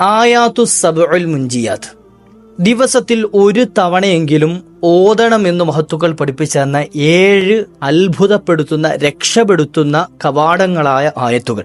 ആയാത്തു സബുൽ മുഞ്ചിയാത്ത് ദിവസത്തിൽ ഒരു തവണയെങ്കിലും ഓതണമെന്ന് മഹത്തുക്കൾ പഠിപ്പിച്ചെന്ന ഏഴ് അത്ഭുതപ്പെടുത്തുന്ന രക്ഷപ്പെടുത്തുന്ന കവാടങ്ങളായ ആയത്തുകൾ.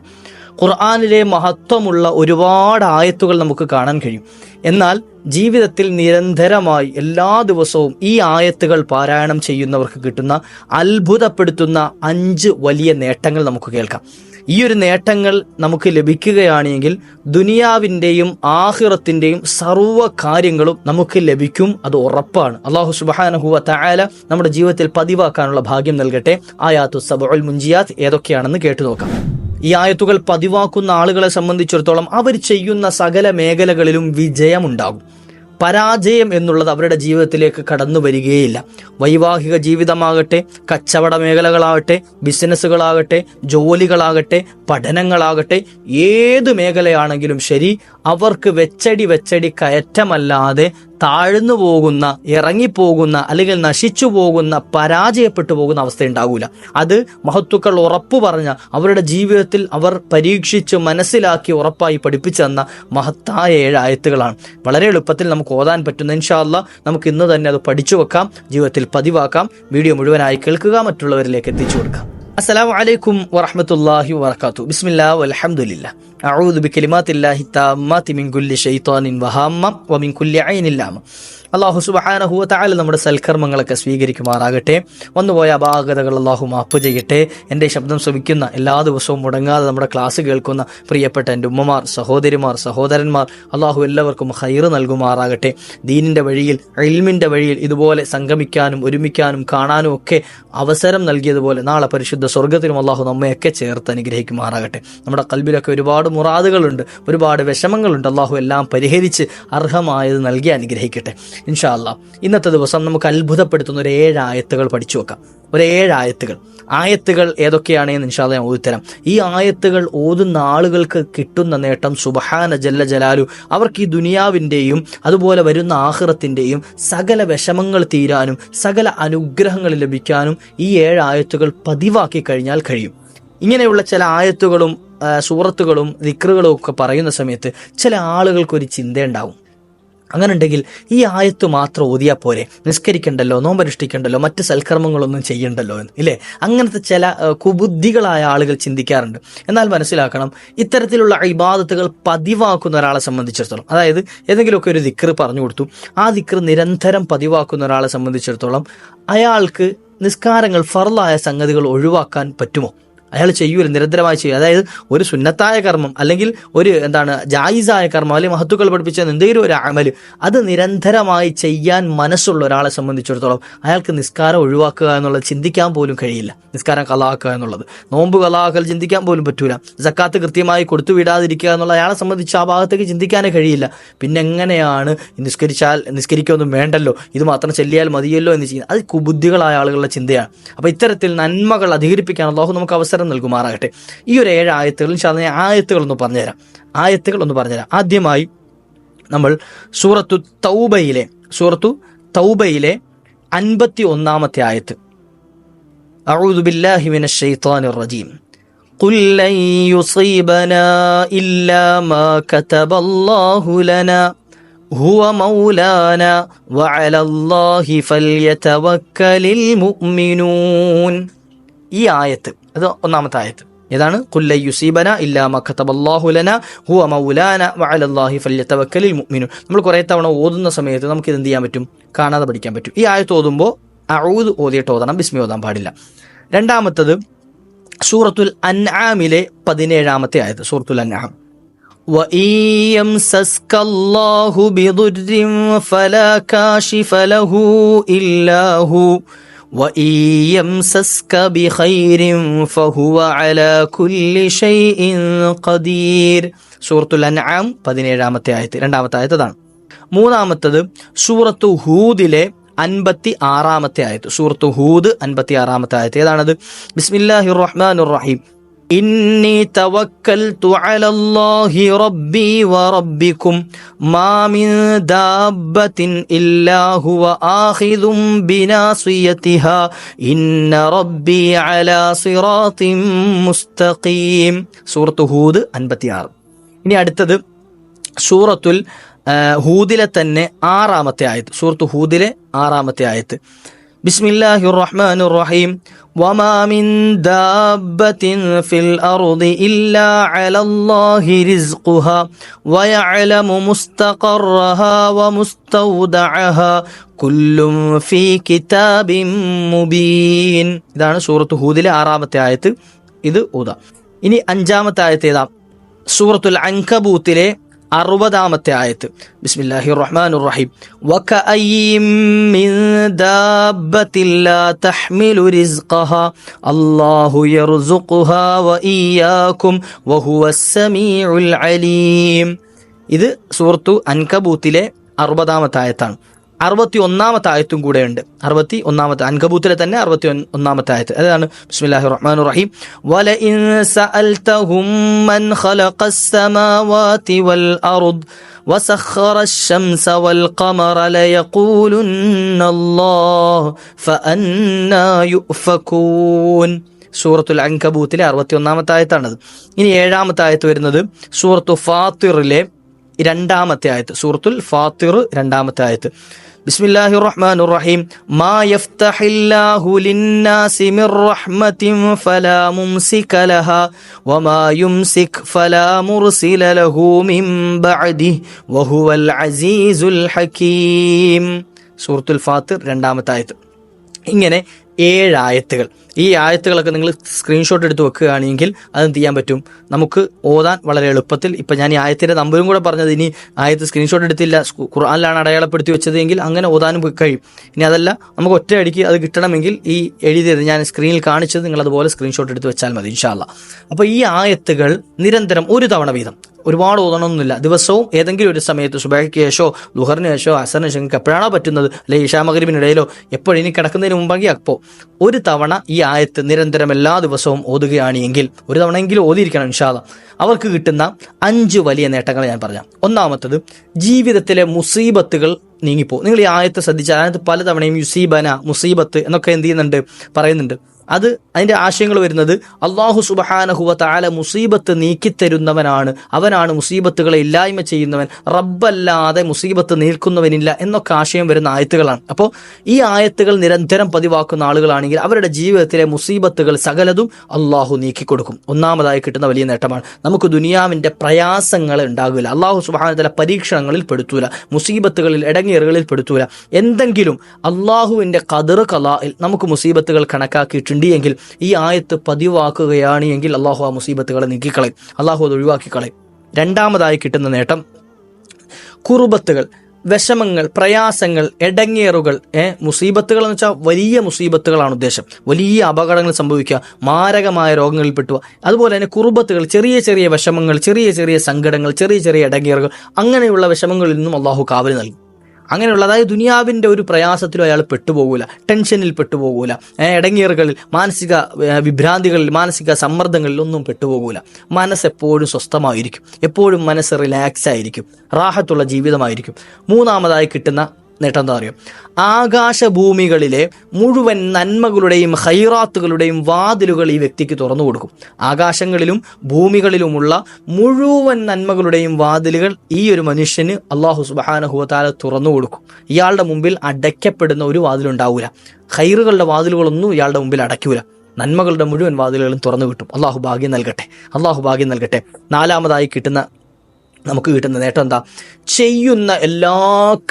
ഖുർആാനിലെ മഹത്വമുള്ള ഒരുപാട് ആയത്തുകൾ നമുക്ക് കാണാൻ കഴിയും. എന്നാൽ ജീവിതത്തിൽ നിരന്തരമായി എല്ലാ ദിവസവും ഈ ആയത്തുകൾ പാരായണം ചെയ്യുന്നവർക്ക് കിട്ടുന്ന അത്ഭുതപ്പെടുത്തുന്ന അഞ്ച് വലിയ നേട്ടങ്ങൾ നമുക്ക് കേൾക്കാം. ഈ ഒരു നേട്ടങ്ങൾ നമുക്ക് ലഭിക്കുകയാണെങ്കിൽ ദുനിയാവിന്റെയും ആഹിറത്തിന്റെയും സർവ കാര്യങ്ങളും നമുക്ക് ലഭിക്കും. അത് ഉറപ്പാണ്. അള്ളാഹു സുബാനഹുവ തായാല നമ്മുടെ ജീവിതത്തിൽ പതിവാക്കാനുള്ള ഭാഗ്യം നൽകട്ടെ. ആയാത്തു സബുൽ മുൻജിയാത്ത് ഏതൊക്കെയാണെന്ന് കേട്ടു നോക്കാം. ഈ ആയത്തുകൾ പതിവാക്കുന്ന ആളുകളെ സംബന്ധിച്ചിടത്തോളം അവർ ചെയ്യുന്ന സകല മേഖലകളിലും വിജയമുണ്ടാകും. പരാജയം എന്നുള്ളത് അവരുടെ ജീവിതത്തിലേക്ക് കടന്നു വരികയില്ല. വൈവാഹിക ജീവിതമാകട്ടെ കച്ചവട മേഖലകളാകട്ടെ ബിസിനസ്സുകളാകട്ടെ ജോലികളാകട്ടെ പഠനങ്ങളാകട്ടെ ഏത് മേഖലയാണെങ്കിലും ശരി അവർക്ക് വെച്ചടി വെച്ചടി കയറ്റമല്ലാതെ താഴ്ന്നു പോകുന്ന ഇറങ്ങിപ്പോകുന്ന അല്ലെങ്കിൽ നശിച്ചു പോകുന്ന പരാജയപ്പെട്ടു പോകുന്ന അവസ്ഥ ഉണ്ടാകൂല. അത് മഹത്തുക്കൾ ഉറപ്പു പറഞ്ഞ അവരുടെ ജീവിതത്തിൽ അവർ പരീക്ഷിച്ച് മനസ്സിലാക്കി ഉറപ്പായി പഠിപ്പിച്ചു തന്ന മഹത്തായ ഏഴ് ആയത്തുകളാണ്. വളരെ എളുപ്പത്തിൽ നമുക്ക് ഓതാൻ പറ്റുന്ന ഇൻഷാല്ല നമുക്ക് ഇന്ന് തന്നെ അത് പഠിച്ചു വെക്കാം ജീവിതത്തിൽ പതിവാക്കാം. വീഡിയോ മുഴുവനായി കേൾക്കുക മറ്റുള്ളവരിലേക്ക് എത്തിച്ചു കൊടുക്കാം. അസ്സലാമു അലൈക്കും വറഹ്മത്തുള്ളാഹി വബറകാതുഹു. ബിസ്മില്ലാ വൽഹംദുലില്ലാ അഊദു ബികലിമാത്തില്ലാഹി താമ്മാതി മിൻ കുല്ലി ശൈത്വാനിൻ വഹാമ്മ വമിൻ കുല്ലി ഐനിൻ ലാമ അള്ളാഹു സുബ്ഹാനഹു വതആല നമ്മുടെ സൽക്കർമ്മങ്ങളൊക്കെ സ്വീകരിക്കുമാറാകട്ടെ. വന്നുപോയ അപാകതകൾ അള്ളാഹു മാപ്പ് ചെയ്യട്ടെ. എന്റെ ശബ്ദം ശ്രമിക്കുന്ന എല്ലാ ദിവസവും മുടങ്ങാതെ നമ്മുടെ ക്ലാസ് കേൾക്കുന്ന പ്രിയപ്പെട്ട എന്റെ ഉമ്മമാർ സഹോദരിമാർ സഹോദരന്മാർ അള്ളാഹു എല്ലാവർക്കും ഹൈർ നൽകുമാറാകട്ടെ. ദീനിന്റെ വഴിയിൽ ഇൽമിന്റെ വഴിയിൽ ഇതുപോലെ സംഗമിക്കാനും ഒരുമിക്കാനും കാണാനും ഒക്കെ അവസരം നൽകിയതുപോലെ നാളെ പരിശുദ്ധ സ്വർഗത്തിനും അള്ളാഹു നമ്മയൊക്കെ ചേർത്ത് അനുഗ്രഹിക്കുമാറാകട്ടെ. നമ്മുടെ കൽബിലൊക്കെ ഒരുപാട് മുറാദുകളുണ്ട്. ഒരുപാട് വിഷമങ്ങളുണ്ട്. അള്ളാഹു എല്ലാം പരിഹരിച്ച് അർഹമായത് നൽകി അനുഗ്രഹിക്കട്ടെ. ഇൻഷാ ഇന്നത്തെ ദിവസം നമുക്ക് അത്ഭുതപ്പെടുത്തുന്ന ഒരു ഏഴ് ആയത്തുകൾ പഠിച്ചു വെക്കാം. ഒരു ഏഴ് ആയത്തുകൾ ആയത്തുകൾ ഏതൊക്കെയാണ് എന്ന് ഇൻഷാല്ല ഞാൻ ഓതിത്തരാം. ഈ ആയത്തുകൾ ഓതുന്ന ആളുകൾക്ക് കിട്ടുന്ന നേട്ടം സുബഹാന ജല്ല ജലാലു. അവർക്ക് ഈ ദുനിയാവിന്റെയും അതുപോലെ വരുന്ന ആഹ്റത്തിന്റെയും സകല വിഷമങ്ങൾ തീരാനും സകല അനുഗ്രഹങ്ങൾ ലഭിക്കാനും ഈ ഏഴ് ആയത്തുകൾ പതിവാക്കി കഴിഞ്ഞാൽ കഴിയും. ഇങ്ങനെയുള്ള ചില ആയത്തുകളും സൂറത്തുകളും ദിക്റുകളും ഒക്കെ പറയുന്ന സമയത്ത് ചില ആളുകൾക്ക് ഒരു ചിന്തയുണ്ടാവും. അങ്ങനെ ഉണ്ടെങ്കിൽ ഈ ആയത്ത് മാത്രം ഓതിയാൽ പോരെ. നിസ്കരിക്കണ്ടല്ലോ നോമ്പനുഷ്ഠിക്കണ്ടല്ലോ മറ്റ് സൽക്കർമ്മങ്ങളൊന്നും ചെയ്യണ്ടല്ലോ എന്ന് ഇല്ലേ? അങ്ങനത്തെ ചില കുബുദ്ധികളായ ആളുകൾ ചിന്തിക്കാറുണ്ട്. എന്നാൽ മനസ്സിലാക്കണം ഇത്തരത്തിലുള്ള ഇബാദത്തുകൾ പതിവാക്കുന്ന ഒരാളെ സംബന്ധിച്ചിടത്തോളം അതായത് ഏതെങ്കിലുമൊക്കെ ഒരു ദിക്ർ പറഞ്ഞു കൊടുത്തു ആ ദിക്ർ നിരന്തരം പതിവാക്കുന്ന ഒരാളെ സംബന്ധിച്ചിടത്തോളം അയാൾക്ക് നിസ്കാരങ്ങൾ ഫർലായ സംഗതികൾ ഒഴിവാക്കാൻ പറ്റുമോ? അയാൾ ചെയ്യൂല നിരന്തരമായി ചെയ്യും അതായത് ഒരു സുന്നത്തായ കർമ്മം അല്ലെങ്കിൽ ഒരു എന്താണ് ജായിസായ കർമ്മം അല്ലെങ്കിൽ മഹത്തുക്കൾ പഠിപ്പിച്ച എന്തെങ്കിലും ഒരു അമൽ അത് നിരന്തരമായി ചെയ്യാൻ മനസ്സുള്ള ഒരാളെ സംബന്ധിച്ചിടത്തോളം അയാൾക്ക് നിസ്കാരം ഒഴിവാക്കുക എന്നുള്ളത് ചിന്തിക്കാൻ പോലും കഴിയില്ല. നിസ്കാരം കലാക്കുക എന്നുള്ളത്. നോമ്പ് കലാക്കൽ ചിന്തിക്കാൻ പോലും പറ്റൂല. സക്കാത്ത് കൃത്യമായി കൊടുത്തു വിടാതിരിക്കുക എന്നുള്ള അയാളെ സംബന്ധിച്ച് ആ ഭാഗത്തേക്ക് ചിന്തിക്കാനേ കഴിയില്ല. പിന്നെ എങ്ങനെയാണ് നിസ്കരിച്ചാൽ നിസ്കരിക്കൊന്നും വേണ്ടല്ലോ ഇത് മാത്രം ചെല്ലിയാൽ മതിയല്ലോ എന്ന് ചെയ്യുന്നത് അത് കുബുദ്ധികളായ ആളുകളുടെ ചിന്തയാണ്. അപ്പോൾ ഇത്തരത്തിൽ നന്മകൾ അധികരിപ്പിക്കാൻ അള്ളാഹു നമുക്ക് അവസരം നൽകുമാറാകട്ടെ ഈ ഒരു ഏഴ് ആയത്തുകൾ ഇൻഷാ അല്ലാ ഞാൻ ആയത്തുകൾ ഒന്ന് പറഞ്ഞുതരാം ആയത്തുകൾ ഒന്ന് പറഞ്ഞുതരാം ആദ്യമായി നമ്മൾ സൂറത്തു തൗബയിലെ സൂറത്തു തൗബയിലെ അൻപത്തി ഒന്നാമത്തെ ആയത്ത് أعوذ بالله من الشيطان الرجيم قل لن يصيبنا إلا ما كتب الله لنا هو مولانا وعلى الله فليتوكل المؤمنون ഈ ആയത്ത് അത് ഒന്നാമത്തെ ആയത്ത് ഏതാണ് കുല്ല യുസീബന ഇല്ലാ മഖതബല്ലാഹു ലന ഹുവ മൗലാന വഅലല്ലാഹി ഫല്യതവക്കലിൽ മുഅ്മിനൂൻ നമ്മൾ കുറേ തവണ ഓതുന്ന സമയത്ത് നമുക്ക് ഇത് എന്ത് ചെയ്യാൻ പറ്റും കാണാതെ പഠിക്കാൻ പറ്റും ഈ ആയത്ത് ഓതുമ്പോൾ അഊദ് ഓതിയിട്ട് ഓതണം ബിസ്മി ഓതാൻ പാടില്ല രണ്ടാമത്തത് സൂറത്തുൽ അൻആമിലെ പതിനേഴാമത്തെ ആയത്ത് സൂറത്തുൽ അൻആം وإن يمسسك الله بضر فلا كاشف له إلا هو സൂറത്തുൽ അൻആം പതിനേഴാമത്തെ ആയത്ത് രണ്ടാമത്തെ ആയത്തതാണ് മൂന്നാമത്തത് സൂറത്തു ഹൂദിലെ അൻപത്തി ആറാമത്തെ ആയത്ത്. സൂറത്തു ഹൂദ് അൻപത്തി ആറാമത്തെ ആയത് ഏതാണത്? ബിസ്മില്ലാഹിർ റഹ്മാൻ റഹീം. إني توكلت على الله ربي وربكم ما من دابة إلا هو آخذ بناصيتها إن ربي على صراط مستقيم സൂറത്ത് ഹൂദ് അൻപത്തിയാറ് ഇനി അടുത്തത് സൂറത്തുൽ ആ, ഹൂദിലെ തന്നെ ആറാമത്തെ ആയത്ത് സൂറത്ത് ഹൂദിലെ ആറാമത്തെ ആയത്ത് ബിസ്മില്ലാഹിർ റഹ്മാനിർ റഹീം وما من دابة في الأرض إلا على الله رزقها ويعلم مستقرها ومستودعها كل في كتاب مبين ഇതാണ് സൂറത്ത് ഹൂദിലെ ആറാമത്തെ ആയത്ത് ഇത് ഊത ഇനി അഞ്ചാമത്തെ ആയത്ത് ഏതാ സൂറത്തുൽ അൻകബൂത്തിലെ അറുപതാമത്തെ ആയത്ത്. ബിസ്മില്ലാഹി റഹ്മാൻ റഹീം ഇത് സൂറത്തു അൻകബൂത്തിലെ അറുപതാമത്തെ ആയത്താണ്. അറുപത്തി ഒന്നാമത്തെ ആയത്തും കൂടെ ഉണ്ട് അറുപത്തി ഒന്നാമത്തെ അൻകബൂത്തിലെ തന്നെ അറുപത്തി ഒൻ- ഒന്നാമത്തെ ആയത്ത് അതാണ് ബിസ്മില്ലാഹി റഹ്മാൻ റഹീം വലഇൻ സഅൽതഹും മൻ ഖലഖസ് സമാവാതി വൽ അർദ് وسخر الشمس والقمر ليقولن الله فأنا يؤفكون സൂറത്തുൽ അൻകബൂത്തിലെ അറുപത്തി ഒന്നാമത്തെ ആയത്താണത് ഇനി ഏഴാമത്തെ ആയത്ത് വരുന്നത് സൂറത്തു ഫാത്തിറിലെ രണ്ടാമത്തെ ആയത്ത് സൂറത്തുൽ ഫാത്തിർ രണ്ടാമത്തെ ആയത്ത് ബിസ്മില്ലാഹി റഹ്മാൻ റഹീം മാ യഫ്തഹില്ലാഹു ലിന്നാസി മിർ റഹ്മത്തിൻ ഫലാ മുംസിക ലഹ. വമാ യുംസിക് ഫലാ മുർസില ലഹു മിൻ ബഅദിഹി വഹുവൽ അസീസുൽ ഹകീം. സൂറത്തുൽ ഫാത്തിർ രണ്ടാമത്തെ ആയത്ത്. ഇങ്ങനെ ഏഴ് ആയത്തുകൾ. ഈ ആയത്തുകളൊക്കെ നിങ്ങൾ സ്ക്രീൻഷോട്ട് എടുത്ത് വെക്കുകയാണെങ്കിൽ അത് ചെയ്യാൻ പറ്റും? നമുക്ക് ഓതാൻ വളരെ എളുപ്പത്തിൽ. ഇപ്പം ഞാൻ ഈ ആയത്തിന്റെ നമ്പരും കൂടെ പറഞ്ഞത് ഇനി ആയത്ത് സ്ക്രീൻഷോട്ട് എടുത്തില്ല. ഖുറാനിലാണ് അടയാളപ്പെടുത്തി വെച്ചതെങ്കിൽ അങ്ങനെ ഓതാനും കഴിയും. ഇനി അതല്ല നമുക്ക് ഒറ്റയടിക്ക് അത് കിട്ടണമെങ്കിൽ ഈ എഴുതിയത് ഞാൻ സ്ക്രീനിൽ കാണിച്ചത് നിങ്ങൾ അതുപോലെ സ്ക്രീൻഷോട്ട് എടുത്ത് വെച്ചാൽ മതി ഇൻഷാല്ല അപ്പോൾ ഈ ആയത്തുകൾ നിരന്തരം ഒരു തവണ വീതം. ഒരുപാട് ഓതണമെന്നില്ല ദിവസവും ഏതെങ്കിലും ഒരു സമയത്ത് സുബൈക്ക് ശേഷമോ ലുഹറിന് ശേഷമോ അസറിന് ശേഷം എപ്പോഴാണോ പറ്റുന്നത്? അല്ലെങ്കിൽ ഇഷാ മകരിബിനിടയിലോ എപ്പോഴും ഇനി കിടക്കുന്നതിന് മുമ്പെങ്കിൽ അപ്പോൾ ഒരു തവണ ഈ ആയത്ത് നിരന്തരം എല്ലാ ദിവസവും ഓതുകയാണ് എങ്കിൽ ഒരു തവണയെങ്കിലും ഓതിയിരിക്കണം ഇൻഷാദ അവർക്ക് കിട്ടുന്ന അഞ്ച് വലിയ നേട്ടങ്ങൾ ഞാൻ പറയാം ഒന്നാമത്തത് ജീവിതത്തിലെ മുസീബത്തുകൾ നീങ്ങിപ്പോ നിങ്ങൾ ഈ ആയത്ത് ശ്രദ്ധിച്ചാൽ അതിനകത്ത് പലതവണയും യുസീബന മുസീബത്ത് എന്നൊക്കെ എന്ത് ചെയ്യുന്നുണ്ട്? പറയുന്നുണ്ട്. അത് അതിന്റെ ആശയങ്ങൾ വരുന്നത് അള്ളാഹു സുബഹാനഹുവ താല മുസീബത്ത് നീക്കിത്തരുന്നവനാണ്. അവനാണ് മുസീബത്തുകളെ ഇല്ലായ്മ ചെയ്യുന്നവൻ. റബ്ബല്ലാതെ മുസീബത്ത് നീൽക്കുന്നവനില്ല എന്നൊക്കെ ആശയം വരുന്ന ആയത്തുകളാണ്. അപ്പോൾ ഈ ആയത്തുകൾ നിരന്തരം പതിവാക്കുന്ന ആളുകളാണെങ്കിൽ അവരുടെ ജീവിതത്തിലെ മുസീബത്തുകൾ സകലതും അള്ളാഹു നീക്കിക്കൊടുക്കും. ഒന്നാമതായി കിട്ടുന്ന വലിയ നേട്ടമാണ്. നമുക്ക് ദുനിയാവിന്റെ പ്രയാസങ്ങൾ ഉണ്ടാകില്ല. അള്ളാഹു സുബാനത്തല പരീക്ഷണങ്ങളിൽ പെടുത്തൂല. മുസീബത്തുകളിൽ ഇടങ്ങേറുകളിൽ പെടുത്തൂല. എന്തെങ്കിലും അള്ളാഹുവിന്റെ കതിർ കലായിൽ നമുക്ക് മുസീബത്തുകൾ കണക്കാക്കിയിട്ടുണ്ട്. എങ്കിൽ ഈ ആയത്ത് പതിവാക്കുകയാണ് എങ്കിൽ അള്ളാഹു ആ മുസീബത്തുകളെ നീക്കിക്കളയും. അള്ളാഹു അത് ഒഴിവാക്കിക്കളയും. രണ്ടാമതായി കിട്ടുന്ന നേട്ടം കുറുബത്തുകൾ വിഷമങ്ങൾ പ്രയാസങ്ങൾ എടങ്ങേറുകൾ ഏ മുസീബത്തുകൾ എന്ന് വെച്ചാൽ വലിയ മുസീബത്തുകളാണ് ഉദ്ദേശം. വലിയ അപകടങ്ങൾ സംഭവിക്കുക മാരകമായ രോഗങ്ങളിൽ പെട്ടുക അതുപോലെ തന്നെ കുറുബത്തുകൾ ചെറിയ ചെറിയ വിഷമങ്ങൾ ചെറിയ ചെറിയ സങ്കടങ്ങൾ ചെറിയ ചെറിയ ഇടങ്ങേറുകൾ അങ്ങനെയുള്ള വിഷമങ്ങളിൽ നിന്നും അള്ളാഹു കാവൽ നൽകും. അങ്ങനെയുള്ള അതായത് ദുനിയാവിന്റെ ഒരു പ്രയാസത്തിലും അയാൾ പെട്ടുപോകൂല ടെൻഷനിൽ പെട്ടുപോകൂല ഇടങ്ങിയറുകളിൽ മാനസിക വിഭ്രാന്തികളിൽ മാനസിക സമ്മർദ്ദങ്ങളിൽ ഒന്നും പെട്ടുപോകൂല. മനസ്സ് എപ്പോഴും സ്വസ്ഥമായിരിക്കും എപ്പോഴും മനസ്സ് റിലാക്സ് ആയിരിക്കും റാഹത്തുള്ള ജീവിതമായിരിക്കും. മൂന്നാമതായി കിട്ടുന്ന നേട്ടം എന്താ പറയുക ആകാശഭൂമികളിലെ മുഴുവൻ നന്മകളുടെയും ഹൈറാത്തുകളുടെയും വാതിലുകൾ ഈ വ്യക്തിക്ക് തുറന്നു കൊടുക്കും. ആകാശങ്ങളിലും ഭൂമികളിലുമുള്ള മുഴുവൻ നന്മകളുടെയും വാതിലുകൾ ഈ ഒരു മനുഷ്യന് അള്ളാഹു സുബാനഹുവത്താല തുറന്നു കൊടുക്കും. ഇയാളുടെ മുമ്പിൽ അടയ്ക്കപ്പെടുന്ന ഒരു വാതിലുണ്ടാവൂല. ഹൈറുകളുടെ വാതിലുകളൊന്നും ഇയാളുടെ മുമ്പിൽ അടയ്ക്കൂല. നന്മകളുടെ മുഴുവൻ വാതിലുകളും തുറന്നു കിട്ടും. അള്ളാഹു ഭാഗ്യം നൽകട്ടെ. അള്ളാഹു ഭാഗ്യം നൽകട്ടെ. നാലാമതായി കിട്ടുന്ന നമുക്ക് കിട്ടുന്ന നേട്ടം എന്താ? ചെയ്യുന്ന എല്ലാ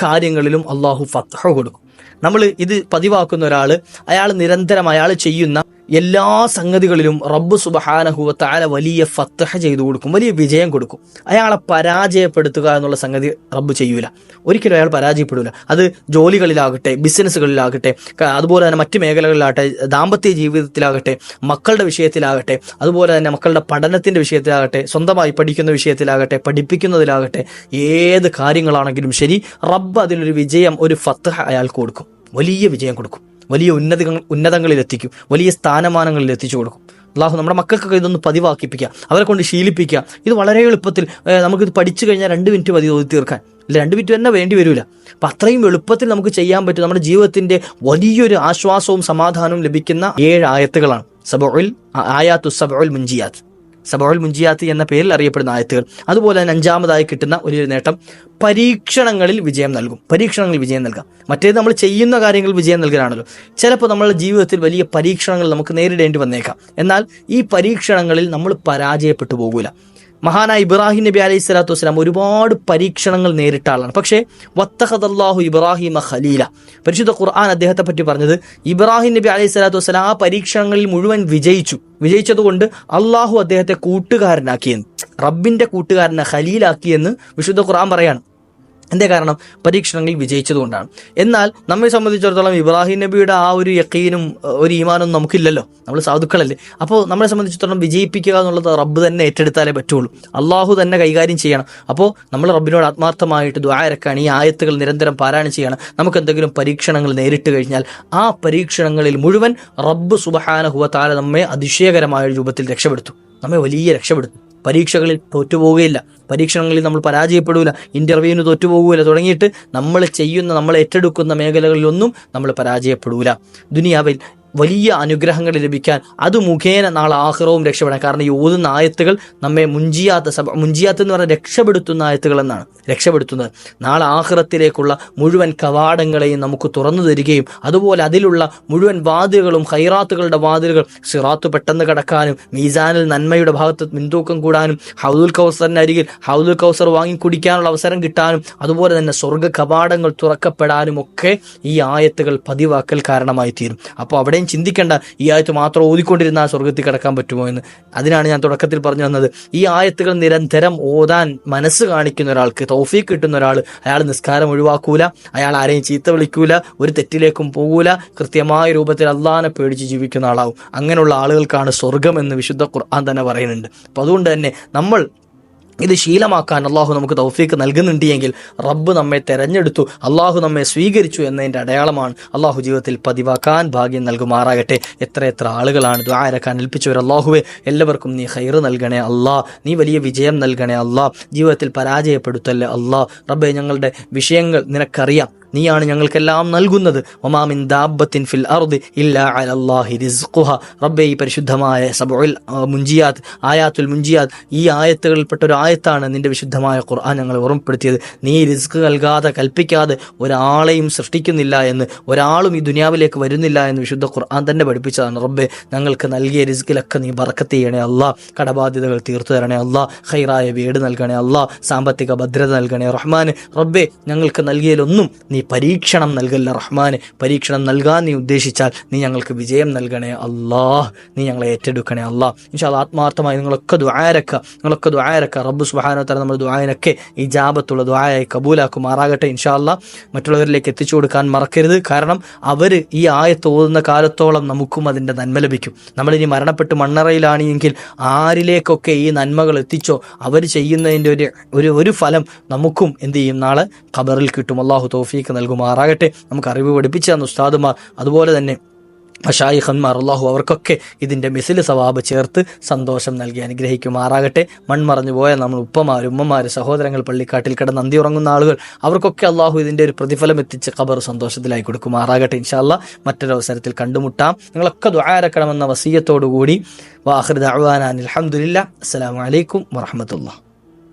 കാര്യങ്ങളിലും അള്ളാഹു ഫത്ത കൊടുക്കും. നമ്മൾ ഇത് പതിവാക്കുന്ന ഒരാൾ അയാൾ നിരന്തരം അയാൾ ചെയ്യുന്ന എല്ലാ സംഗതികളിലും റബ്ബ് സുബഹാനഹുവ താല വലിയ ഫത്തഹ ചെയ്തു കൊടുക്കും വലിയ വിജയം കൊടുക്കും. അയാളെ പരാജയപ്പെടുത്തുക എന്നുള്ള സംഗതി റബ്ബ് ചെയ്യൂല. ഒരിക്കലും അയാൾ പരാജയപ്പെടില്ല അത് ജോലികളിലാകട്ടെ ബിസിനസ്സുകളിലാകട്ടെ അതുപോലെ തന്നെ മറ്റ് മേഖലകളിലാകട്ടെ ദാമ്പത്യ ജീവിതത്തിലാകട്ടെ മക്കളുടെ വിഷയത്തിലാകട്ടെ അതുപോലെ തന്നെ മക്കളുടെ പഠനത്തിന്റെ വിഷയത്തിലാകട്ടെ സ്വന്തമായി പഠിക്കുന്ന വിഷയത്തിലാകട്ടെ പഠിപ്പിക്കുന്നതിലാകട്ടെ ഏത് കാര്യങ്ങളാണെങ്കിലും ശരി റബ്ബ് അതിനൊരു വിജയം ഒരു ഫത്തഹ അയാൾക്ക് കൊടുക്കും. വലിയ വിജയം കൊടുക്കും. വലിയ ഉന്നത ഉന്നതങ്ങളിൽ എത്തിക്കും വലിയ സ്ഥാനമാനങ്ങളിൽ എത്തിച്ചു കൊടുക്കും. അള്ളാഹു നമ്മുടെ മക്കൾക്കൊക്കെ ഇതൊന്ന് പതിവാക്കിപ്പിക്കുക അവരെ കൊണ്ട് ശീലിപ്പിക്കുക. ഇത് വളരെ എളുപ്പത്തിൽ നമുക്കിത് പഠിച്ചു കഴിഞ്ഞാൽ രണ്ട് മിനിറ്റ് മതി ഓതി തീർക്കാൻ. ഇല്ല രണ്ട് മിനിറ്റ് തന്നെ വേണ്ടി വരില്ല അപ്പം അത്രയും എളുപ്പത്തിൽ നമുക്ക് ചെയ്യാൻ പറ്റും. നമ്മുടെ ജീവിതത്തിന്റെ വലിയൊരു ആശ്വാസവും സമാധാനവും ലഭിക്കുന്ന ഏഴ് ആയത്തുകളാണ്. സബുൽ ആയാത്തു സബുൽ മുഞ്ചിയാത്ത് സബോൾ മുഞ്ചിയാത്ത് എന്ന പേരിൽ അറിയപ്പെടുന്ന ആയത്തുകൾ. അതുപോലെ തന്നെ അഞ്ചാമതായി കിട്ടുന്ന ഒരു നേട്ടം പരീക്ഷണങ്ങളിൽ വിജയം നൽകും. പരീക്ഷണങ്ങളിൽ വിജയം നൽകാം. മറ്റേത് നമ്മൾ ചെയ്യുന്ന കാര്യങ്ങൾ വിജയം നൽകാനാണല്ലോ. ചിലപ്പോൾ നമ്മുടെ ജീവിതത്തിൽ വലിയ പരീക്ഷണങ്ങൾ നമുക്ക് നേരിടേണ്ടി വന്നേക്കാം. എന്നാൽ ഈ പരീക്ഷണങ്ങളിൽ നമ്മൾ പരാജയപ്പെട്ടു പോകൂല. മഹാനായ ഇബ്രാഹിം നബി അലൈഹി സ്വലാത്തു വസ്സലാം ഒരുപാട് പരീക്ഷണങ്ങൾ നേരിട്ട ആളാണ്. പക്ഷേ വത്തഹദല്ലാഹു ഇബ്രാഹിം ഖലീല. പരിശുദ്ധ ഖുർആൻ അദ്ദേഹത്തെ പറ്റി പറഞ്ഞത് ഇബ്രാഹിം നബി അലൈഹി സ്വലാത്തു വസ്സലാം ആ പരീക്ഷണങ്ങളിൽ മുഴുവൻ വിജയിച്ചു. വിജയിച്ചതുകൊണ്ട് അള്ളാഹു അദ്ദേഹത്തെ കൂട്ടുകാരനാക്കിയെന്ന് റബ്ബിന്റെ കൂട്ടുകാരനെ ഖലീലാക്കിയെന്ന് വിശുദ്ധ ഖുർആൻ പറയാണ്. എന്തേ കാരണം? പരീക്ഷണങ്ങളിൽ വിജയിച്ചതുകൊണ്ടാണ്. എന്നാൽ നമ്മെ സംബന്ധിച്ചിടത്തോളം ഇബ്രാഹിം നബിയുടെ ആ ഒരു യക്കീനും ഒരു ഈമാനും നമുക്കില്ലല്ലോ. നമ്മൾ സാധുക്കളല്ലേ. അപ്പോൾ നമ്മളെ സംബന്ധിച്ചിടത്തോളം വിജയിപ്പിക്കുക എന്നുള്ളത് റബ്ബ് തന്നെ ഏറ്റെടുത്താലേ പറ്റുള്ളൂ. അള്ളാഹു തന്നെ കൈകാര്യം ചെയ്യണം. അപ്പോൾ നമ്മൾ റബ്ബിനോട് ആത്മാർത്ഥമായിട്ട് ദ്വാരക്കാണ് ഈ ആയത്തുകൾ നിരന്തരം പാരായണം ചെയ്യണം. നമുക്ക് എന്തെങ്കിലും പരീക്ഷണങ്ങൾ നേരിട്ട് കഴിഞ്ഞാൽ ആ പരീക്ഷണങ്ങളിൽ മുഴുവൻ റബ്ബ് സുബഹാനഹുവ താല നമ്മെ അതിശയകരമായ രൂപത്തിൽ രക്ഷപ്പെടുത്തും. നമ്മെ വലിയ രക്ഷപ്പെടുത്തും. പരീക്ഷകളിൽ തോറ്റുപോവുകയില്ല. പരീക്ഷണങ്ങളിൽ നമ്മൾ പരാജയപ്പെടില്ല ഇന്റർവ്യൂവിന് തോറ്റുപോകില്ല തുടങ്ങിയിട്ട് നമ്മൾ ചെയ്യുന്ന നമ്മൾ ഏറ്റെടുക്കുന്ന മേഖലകളിലൊന്നും നമ്മൾ പരാജയപ്പെടൂല. ദുനിയാവിൽ വലിയ അനുഗ്രഹങ്ങൾ ലഭിക്കാൻ അത് മുഖേന നാളെ ആഹ്റവും രക്ഷപ്പെടാൻ. കാരണം ഈ ഓതുന്ന ആയത്തുകൾ നമ്മെ മുഞ്ചിയാത്ത സഭ മുഞ്ചിയാത്ത എന്ന് പറഞ്ഞാൽ രക്ഷപ്പെടുത്തുന്ന ആയത്തുകൾ എന്നാണ്. രക്ഷപ്പെടുത്തുന്നത്. നാളെ ആഹ്റത്തിലേക്കുള്ള മുഴുവൻ കവാടങ്ങളെയും നമുക്ക് തുറന്നു തരികയും അതുപോലെ അതിലുള്ള മുഴുവൻ വാതിലുകളും ഹൈറാത്തുകളുടെ വാതിലുകൾ സിറാത്ത് പെട്ടെന്ന് കടക്കാനും മീസാനിൽ നന്മയുടെ ഭാഗത്ത് മിന്തൂക്കം കൂടാനും ഹൗദുൽ കൗസറിന്റെ അരികിൽ ഹൗദുൽ കൗസർ വാങ്ങി കുടിക്കാനുള്ള അവസരം കിട്ടാനും അതുപോലെ തന്നെ സ്വർഗ കവാടങ്ങൾ തുറക്കപ്പെടാനും ഒക്കെ ഈ ആയത്തുകൾ പതിവാക്കൽ കാരണമായി തീരും. അപ്പോൾ അവിടെ ആരെയും ചിന്തിക്കേണ്ട ഈ ആയത്ത് മാത്രം ഓതിക്കൊണ്ടിരുന്ന ആ സ്വർഗത്തിൽ കിടക്കാൻ പറ്റുമോ എന്ന്. അതിനാണ് ഞാൻ തുടക്കത്തിൽ പറഞ്ഞു വന്നത് ഈ ആയത്തുകൾ നിരന്തരം ഓതാൻ മനസ്സ് കാണിക്കുന്ന ഒരാൾക്ക് തൗഫീഖ് കിട്ടുന്ന ഒരാൾ അയാൾ നിസ്കാരം ഒഴിവാക്കൂല അയാൾ ആരെയും ചീത്ത വിളിക്കൂല ഒരു തെറ്റിലേക്കും പോകൂല കൃത്യമായ രൂപത്തിൽ അള്ളഹാനെ പേടിച്ച് ജീവിക്കുന്ന ആളാവും. അങ്ങനെയുള്ള ആളുകൾക്കാണ് സ്വർഗം എന്ന് വിശുദ്ധ ഖുർആൻ തന്നെ പറയുന്നുണ്ട്. അപ്പൊ അതുകൊണ്ട് തന്നെ നമ്മൾ ഇത് ശീലമാക്കാൻ അള്ളാഹു നമുക്ക് തൗഫീക്ക് നൽകുന്നുണ്ട് എങ്കിൽ റബ്ബ് നമ്മെ തെരഞ്ഞെടുത്തു അള്ളാഹു നമ്മെ സ്വീകരിച്ചു എന്നതിന്റെ അടയാളമാണ് അള്ളാഹു ജീവിതത്തിൽ പതിവാക്കാൻ ഭാഗ്യം നൽകുമാറാകട്ടെ. എത്ര എത്ര ആളുകളാണ് ദ്വാരക്കാൻ ഏൽപ്പിച്ചവർ അള്ളാഹുവെ എല്ലാവർക്കും നീ ഹൈർ നൽകണേ അള്ളാഹ് നീ വലിയ വിജയം നൽകണേ അള്ളാഹ് ജീവിതത്തിൽ പരാജയപ്പെടുത്തല്ലേ അള്ളാഹ് റബ്ബെ ഞങ്ങളുടെ വിഷയങ്ങൾ നിനക്കറിയാം. നീയാണ് ഞങ്ങൾക്കെല്ലാം നൽകുന്നത്. ഒമാമിൻ ദാബത്തിൻ ഫിൽ അർദ് ഇല്ലാ അലല്ലാഹി റിസ്ഖുഹ. റബ്ബെ ഈ പരിശുദ്ധമായ സബുൽ മുഞ്ചിയാത്ത് ആയാത്തുൽ മുഞ്ചിയാത്ത് ഈ ആയത്തുകളിൽപ്പെട്ട ഒരു ആയത്താണ് നിന്റെ വിശുദ്ധമായ ഖുർആൻ ഞങ്ങൾ ഓർമ്മപ്പെടുത്തിയത്. നീ റിസ്ക് നൽകാതെ കൽപ്പിക്കാതെ ഒരാളെയും സൃഷ്ടിക്കുന്നില്ല എന്ന് ഒരാളും ഈ ദുനിയാവിലേക്ക് വരുന്നില്ല എന്ന് വിശുദ്ധ ഖുർആൻ തന്നെ പഠിപ്പിച്ചതാണ്. റബ്ബെ ഞങ്ങൾക്ക് നൽകിയ റിസ്കിലൊക്കെ നീ ബറക്കത്ത് ചെയ്യണേ അല്ല കടബാധ്യതകൾ തീർത്തു തരണേ അല്ല ഹൈറായ വീട് നൽകണേ അല്ല സാമ്പത്തിക ഭദ്രത നൽകണേ റഹ്മാൻ റബ്ബെ ഞങ്ങൾക്ക് നൽകിയതിലൊന്നും നീ പരീക്ഷണം നൽകല്ല റഹ്മാൻ പരീക്ഷണം നൽകാൻ നീ ഉദ്ദേശിച്ചാൽ നീ ഞങ്ങൾക്ക് വിജയം നൽകണേ അല്ലാഹ്. നീ ഞങ്ങളെ ഏറ്റെടുക്കണേ അള്ളാഹ് ഇൻഷാ ആത്മാർത്ഥമായി നിങ്ങളൊക്കെ ദ്വാരക്ക നിങ്ങളൊക്കെ ദ്വാരക്ക റബ്ബു സുഹാനോ തല നമ്മുടെ ദ്വായനൊക്കെ ഈ ജാപത്തുള്ള ദ്വായായി കബൂലാക്കുമാറാകട്ടെ ഇൻഷാല്ല മറ്റുള്ളവരിലേക്ക് എത്തിച്ചു കൊടുക്കാൻ മറക്കരുത്. കാരണം അവർ ഈ ആയത്ത് ഓതുന്ന കാലത്തോളം നമുക്കും അതിന്റെ നന്മ ലഭിക്കും. നമ്മളിനി മരണപ്പെട്ട് മണ്ണറയിലാണെങ്കിൽ ആരിലേക്കൊക്കെ ഈ നന്മകൾ എത്തിച്ചോ? അവർ ചെയ്യുന്നതിന്റെ ഒരു ഒരു ഒരു ഫലം നമുക്കും എന്ത് ചെയ്യും നാളെ? ഖബറിൽ കിട്ടും. അള്ളാഹു തോഫീക്ക് നൽകുമാറാകട്ടെ. നമുക്ക് അറിവ് പഠിപ്പിച്ച ഉസ്താദുമാർ. അതുപോലെ തന്നെ മഷായിഖന്മാർ അള്ളാഹു അവർക്കൊക്കെ ഇതിന്റെ മിസിൽ സവാബ് ചേർത്ത് സന്തോഷം നൽകി അനുഗ്രഹിക്കുമാറാകട്ടെ. മൺമറഞ്ഞു പോയ നമ്മൾ ഉപ്പമാർ ഉമ്മമാർ സഹോദരങ്ങൾ പള്ളിക്കാട്ടിൽ കിടന്ന് നന്ദി ഉറങ്ങുന്ന ആളുകൾ അവർക്കൊക്കെ അള്ളാഹു ഇതിന്റെ ഒരു പ്രതിഫലം എത്തിച്ച് ഖബർ സന്തോഷത്തിലായി കൊടുക്കുമാറാകട്ടെ. ഇൻഷാല്ല മറ്റൊരവസരത്തിൽ കണ്ടുമുട്ടാം. നിങ്ങളൊക്കെ ദ്വാരക്കണമെന്ന വസീയത്തോടുകൂടി. വാഹൃദ് അഹ്വാനാൻ അലഹമുല്ല അസ്സാം വലൈക്കും വറഹമത്തുള്ള